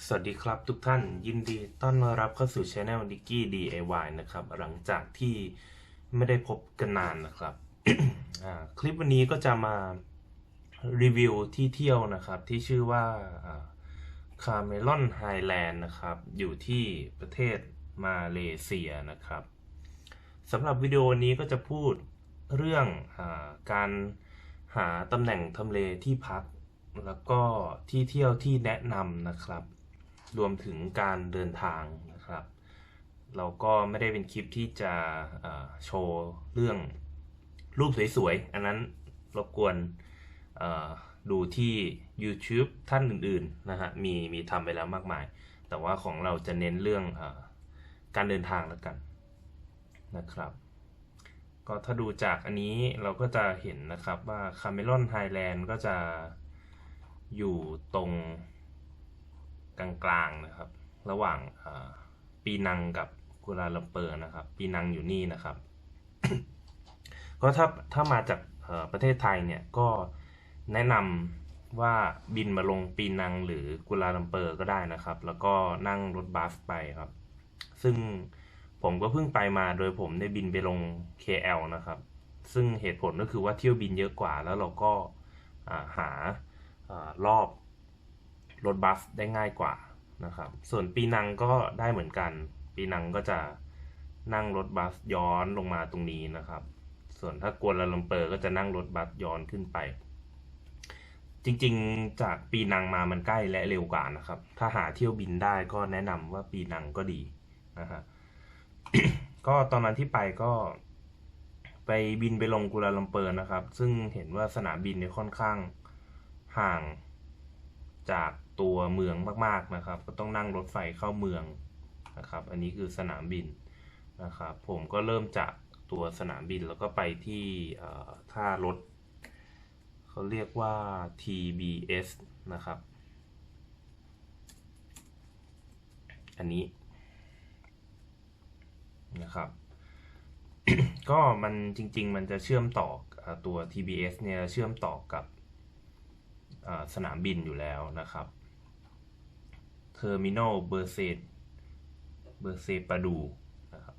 สวัสดีครับทุกท่านยินดีต้อนรับเข้าสู่ช anel ดิกกี้ DIY นะครับ หลังจากที่ไม่ได้พบกันนานนะครับคลิปวันนี้ก็จะมารีวิวที่เที่ยวนะครับ ที่ชื่อว่าคาเมลอนไฮแลนด์นะครับ อยู่ที่ประเทศมาเลเซียนะครับสำหรับวิดีโอนี้ก็จะพูดเรื่องอการหาตำแหน่งทำเลที่พัก แล้วก็ที่เที่ยวที่แนะนำนะครับ รวมถึงการเดินทางนะครับ เราก็ไม่ได้เป็นคลิปที่จะโชว์เรื่องรูปสวยๆ อันนั้นรบกวนดูที่ YouTube ท่านอื่นๆนะฮะมีมีทำไปแล้วมากมาย แต่ว่าของเราจะเน้นเรื่องอการเดินทางแล้วกันนะครับ ก็ถ้าดูจากอันนี้เราก็จะเห็นนะครับว่าคาเมลอนไฮแลนด์ก็จะอยู่ตรง กลางๆนะครับ ระหว่างปีนังกับกุลาลัมเปอร์นะครับ ปีนังอยู่นี่นะครับ ก็ถ้าถ้ามาจากประเทศไทยเนี่ยก็แนะนำว่าบินมาลงปีนังหรือกุลาลัมเปอร์ก็ได้นะครับ แล้วก็นั่งรถบัสไปครับ ซึ่งผมก็เพิ่งไปมาโดยผมได้บินไปลง KL นะครับ ซึ่งเหตุผลก็คือว่าเที่ยวบินเยอะกว่าแล้วเราก็าหาารอบ รถบัสได้ง่ายกว่านะครับ ส่วนปีนังก็ได้เหมือนกัน ปีนังก็จะนั่งรถบัสย้อนลงมาตรงนี้นะครับ ส่วนถ้ากวนลาลัมเปอร์ก็จะนั่งรถบัสย้อนขึ้นไป จริงๆจากปีนังมามันใกล้และเร็วกว่านะครับ ถ้าหาเที่ยวบินได้ก็แนะนำว่าปีนังก็ดีนะฮะก็ตอนนั้นที่ไปก็ไปบินไปลงกุลาลัมเปอร์นะครับ ซึ่งเห็นว่าสนามบินเนี่ยค่อนข้างห่างจาก ตัวเมืองมากๆนะครับ ก็ต้องนั่งรถไฟเข้าเมืองนะครับ อันนี้คือสนามบินนะครับ ผมก็เริ่มจากตัวสนามบินแล้วก็ไปที่ท่ารถเขาเรียกว่า TBS นะครับ อันนี้นะครับ ก็มันจริง ๆ มันจะเชื่อมต่ออตัว TBS เนี่ยเชื่อมต่อกับสนามบินอยู่แล้วนะครับ Terminal เบอร์เซเบอร์เซปาดูนะครับ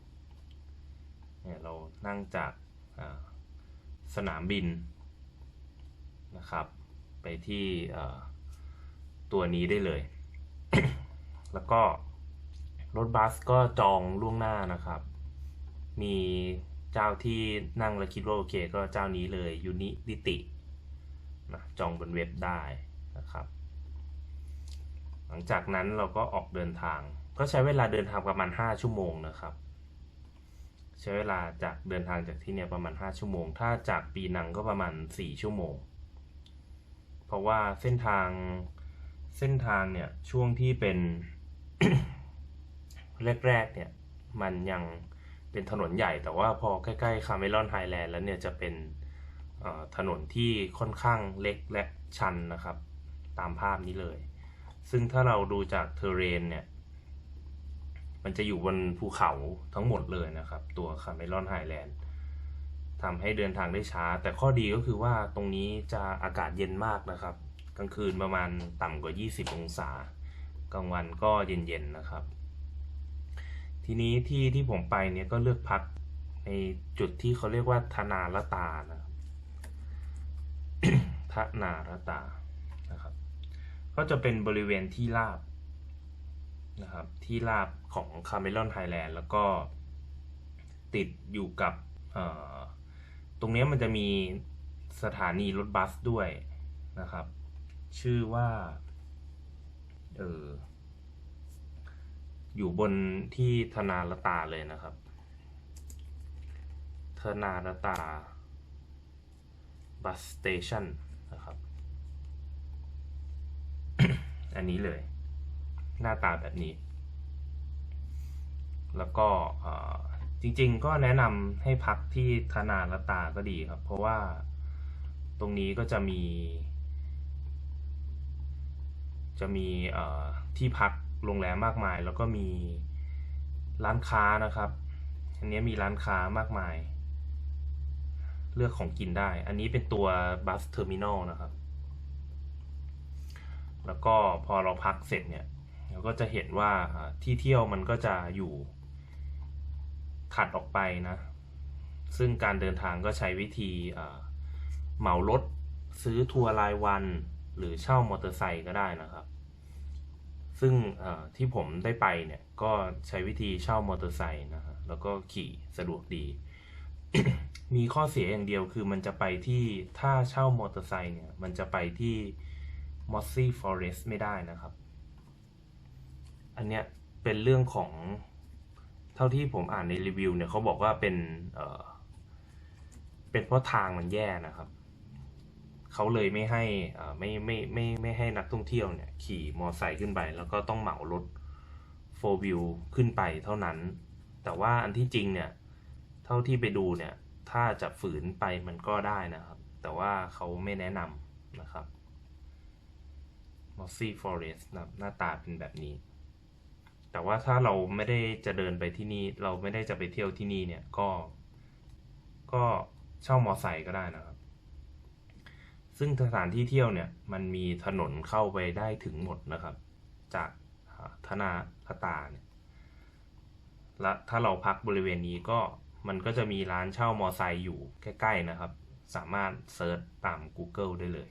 เนี่ยเรานั่งจากสนามบินนะครับ ไปที่ตัวนี้ได้เลย แล้วก็รถบัสก็จองล่วงหน้านะครับ มีเจ้าที่นั่งแล้วคิดว่าโอเค ก็เจ้านี้เลยยูนิดิตินะจองบนเว็บได้ หลังจากนั้นเราก็ออกเดินทาง ก็ใช้เวลาเดินทางประมาณ 5 ชั่วโมงนะครับ ใช้เวลาจากเดินทางจากที่เนี่ยประมาณ 5 ชั่วโมง ถ้าจากปีนังก็ประมาณ 4 ชั่วโมง เพราะว่าเส้นทางเส้นทางเนี่ยช่วงที่เป็นแรกๆเนี่ยมันยังเป็นถนนใหญ่แต่ว่าพอใกล้ๆคาเมลอนไฮแลนด์แล้วเนี่ยจะเป็นถนนที่ค่อนข้างเล็กและชันนะครับ ตามภาพนี้เลย ซึ่งถ้าเราดูจากเทเรนเนี่ย มันจะอยู่บนภูเขาทั้งหมดเลยนะครับ ตัวคาเมลอนไฮแลนด์ทำให้เดินทางได้ช้า แต่ข้อดีก็คือว่าตรงนี้จะอากาศเย็นมากนะครับ กลางคืนประมาณต่ำกว่า 20 องศา กลางวันก็เย็นๆนะครับ ทีนี้ที่ที่ผมไปเนี่ยก็เลือกพักในจุดที่เขาเรียกว่าธนารตานะครับทนารตา ก็จะเป็นบริเวณที่ราบนะครับที่ราบของคาเมลอนไฮแลนด์แล้วก็ติดอยู่กับตรงนี้มันจะมีสถานีรถบัสด้วยนะครับ ชื่อว่าเอออยู่บนที่ธนารตาเลยนะครับ ธนารตาบัสสเตชันนะครับ อั นนี้เลย หน้าตาแบบนี้ แล้วก็จริงๆก็แนะนำให้พักที่ธนารตาก็ดีครับ เพราะว่าตรงนี้ก็จะมี จะมีที่พักโรงแรมมากมาย แล้วก็มีร้านค้านะครับ อันนี้มีร้านค้ามากมาย เลือกของกินได้ อันนี้เป็นตัวบัสเทอร์มินอลนะครับ แล้วก็พอเราพักเสร็จเนี่ยแล้วก็จะเห็นว่าที่เที่ยวมันก็จะอยู่ถัดออกไปนะ ซึ่งการเดินทางก็ใช้วิธีเหมารถซื้อทัวร์รายวัน หรือเช่ามอเตอร์ไซค์ก็ได้นะครับ ซึ่งที่ผมได้ไปเนี่ย ก็ใช้วิธีเช่ามอเตอร์ไซค์นะฮะแล้วก็ขี่สะดวกดี มีข้อเสียอย่างเดียวคือมันจะไปที่ถ้าเช่ามอเตอร์ไซค์เนี่ย มันจะไปที่ Mossy Forest ไม่ได้นะครับ อันเนี้ยเป็นเรื่องของเท่าที่ผมอ่านในรีวิวเนี่ยเขาบอกว่าเป็นเออเป็นเพราะทางมันแย่นะครับ เขาเลยไม่ให้อ่ไม่ไม่ไม่ไม่ให้นักท่องเที่ยวเนี่ยขี่มอไซค์ขึ้นไป แล้วก็ต้องเหมารถโฟวิวขึ้นไปเท่านั้น แต่ว่าอันที่จริงเนี่ย เท่าที่ไปดูเนี่ย ถ้าจะฝืนไปมันก็ได้นะครับ แต่ว่าเขาไม่แนะนำนะครับ Mossy Forest นะหน้าตาเป็นแบบนี้ แต่ว่าถ้าเราไม่ได้จะเดินไปที่นี่ เราไม่ได้จะไปเที่ยวที่นี่เนี่ยก็ ก็เช่ามอไซค์ก็ได้นะครับ ซึ่งสถานที่เที่ยวเนี่ยมันมีถนนเข้าไปได้ถึงหมดนะครับ จากธนาคตาเนี่ยและถ้าเราพักบริเวณนี้ก็มันก็จะมีร้านเช่ามอไซค์อยู่ใกล้ ๆ นะครับ สามารถเซิร์ชตาม Google ได้เลย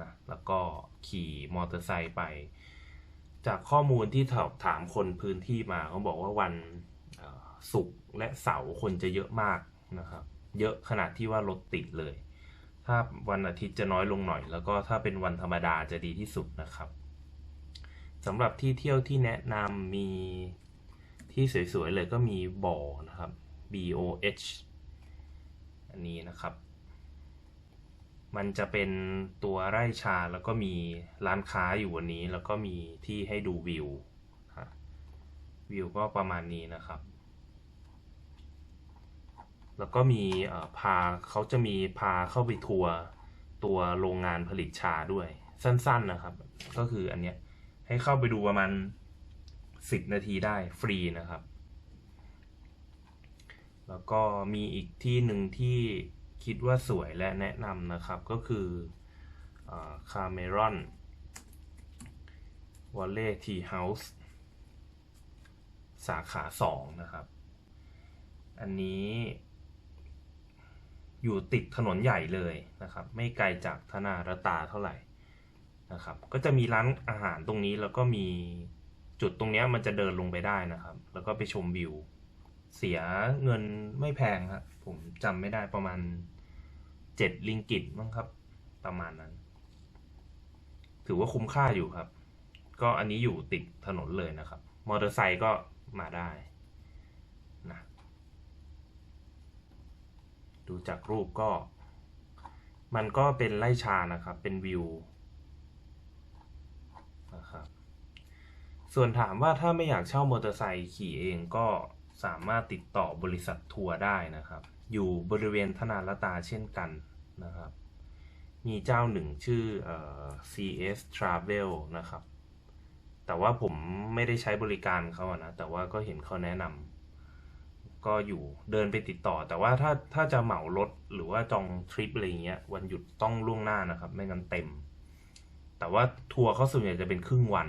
นะแล้วก็ขี่มอเตอร์ไซค์ไป จากข้อมูลที่ถามถามคนพื้นที่มาเขาบอกว่าวันศุกร์และเสาร์คนจะเยอะมากนะครับ เยอะขนาดที่ว่ารถติดเลย ถ้าวันอาทิตย์จะน้อยลงหน่อย แล้วก็ถ้าเป็นวันธรรมดาจะดีที่สุดนะครับสำหรับที่เที่ยวที่แนะนำมีที่สวยๆเลยก็มีบ่อนะครับ B O H อันนี้นะครับ มันจะเป็นตัวไร่ชาแล้วก็มีร้านค้าอยู่วันนี้ แล้วก็มีที่ให้ดูวิววิวก็ประมาณนี้นะครับ แล้วก็มีพาเขาจะมีพาเข้าไปทัวร์ตัวโรงงานผลิตชาด้วย สั้นๆนะครับ ก็คืออันเนี้ยให้เข้าไปดูประมาณสิบนาทีได้ฟรีนะครับ แล้วก็มีอีกที่หนึ่งที่ คิดว่าสวยและแนะนำนะครับก็คือคาเมรอนวอลเล่ทีเฮาส์สาขาสองนะครับ อันนี้อยู่ติดถนนใหญ่เลยนะครับ ไม่ไกลจากธนารตาเท่าไหร่นะครับ ก็จะมีร้านอาหารตรงนี้แล้วก็มีจุดตรงนี้มันจะเดินลงไปได้นะครับ แล้วก็ไปชมวิว เสียเงินไม่แพงครับผมจำไม่ได้ประมาณ เจ็ดลิงกิตมั้งครับ ประมาณนั้น ถือว่าคุ้มค่าอยู่ครับ ก็อันนี้อยู่ติดถนนเลยนะครับ มอเตอร์ไซค์ก็มาได้นะดูจากรูปก็ มันก็เป็นไร่ชานะครับ เป็นวิวนะครับส่วนถามว่าถ้าไม่อยากเช่ามอเตอร์ไซค์ขี่เองก็สามารถติดต่อบริษัททัวร์ได้นะครับ อยู่บริเวณธนาลตาเช่นกันนะครับ มีเจ้าหนึ่งชื่ออ CS Travel นะครับ แต่ว่าผมไม่ได้ใช้บริการเขาอะนะ แต่ว่าก็เห็นเขาแนะนำก็อยู่เดินไปติดต่อ แต่ว่าถ้าถ้าจะเหมารถหรือว่าจองทริปอะไรเงี้ยวันหยุดต้องล่วงหน้านะครับ ไม่งั้นเต็ม แต่ว่าทัวร์เขาส่วนใหญ่จะเป็นครึ่งวัน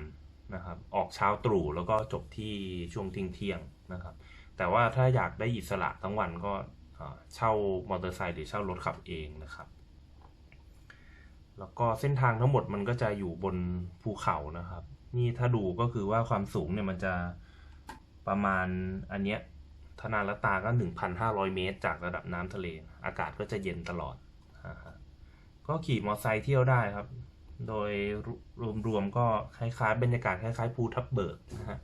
นะครับ ออกเช้าตรู่แล้วก็จบที่ช่วงเที่ยงเที่ยงนะครับ แต่ว่าถ้าอยากได้อิสระทั้งวันก็ เช่ามอเตอร์ไซค์หรือเช่ารถขับเองนะครับ แล้วก็เส้นทางทั้งหมดมันก็จะอยู่บนภูเขานะครับ นี่ถ้าดูก็คือว่าความสูงเนี่ยมันจะประมาณอันเนี้ยธนาลตาก็ 1,500 เมตร จากระดับน้ำทะเล อากาศก็จะเย็นตลอด ก็ขี่มอเตอร์ไซค์เที่ยวได้ครับ โดยรวมๆก็คล้ายๆบรรยากาศคล้ายๆภูทับเบิกนะฮะ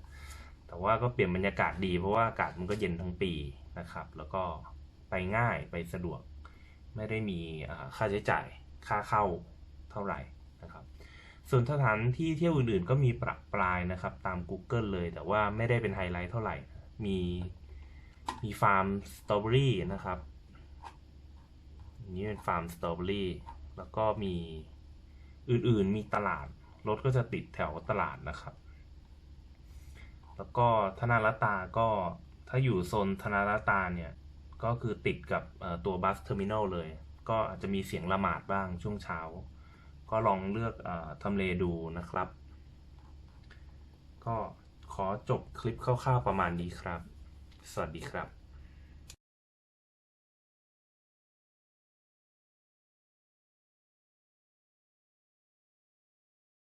แต่ว่าก็เปลี่ยนบรรยากาศดีเพราะว่าอากาศมันก็เย็นทั้งปีนะครับ แล้วก็ ไปง่ายไปสะดวก ไม่ได้มีค่าใช้จ่ายค่าเข้าเท่าไหร่นะครับ ส่วนสถานที่เที่ยวอื่นๆ ก็มีปรับปลายนะครับตาม Google เลย แต่ว่าไม่ได้เป็นไฮไลท์เท่าไหร่ มีมีฟาร์มสตรอเบอรี่นะครับนนี้เป็นฟาร์มสตรอเบอรี่แล้วก็มีอื่นๆมีตลาดรถก็จะติดแถวตลาดนะครับ แล้วก็ธนารัตาก็ถ้าอยู่โซนธนารัตตาเนี่ย ก็คือติดกับตัวบัสเทอร์มินอลเลย ก็อาจจะมีเสียงละหมาดบ้างช่วงเช้า ก็ลองเลือกอทำเลดูนะครับ ก็ขอจบคลิปคร่าวๆประมาณนี้ครับ สวัสดีครับ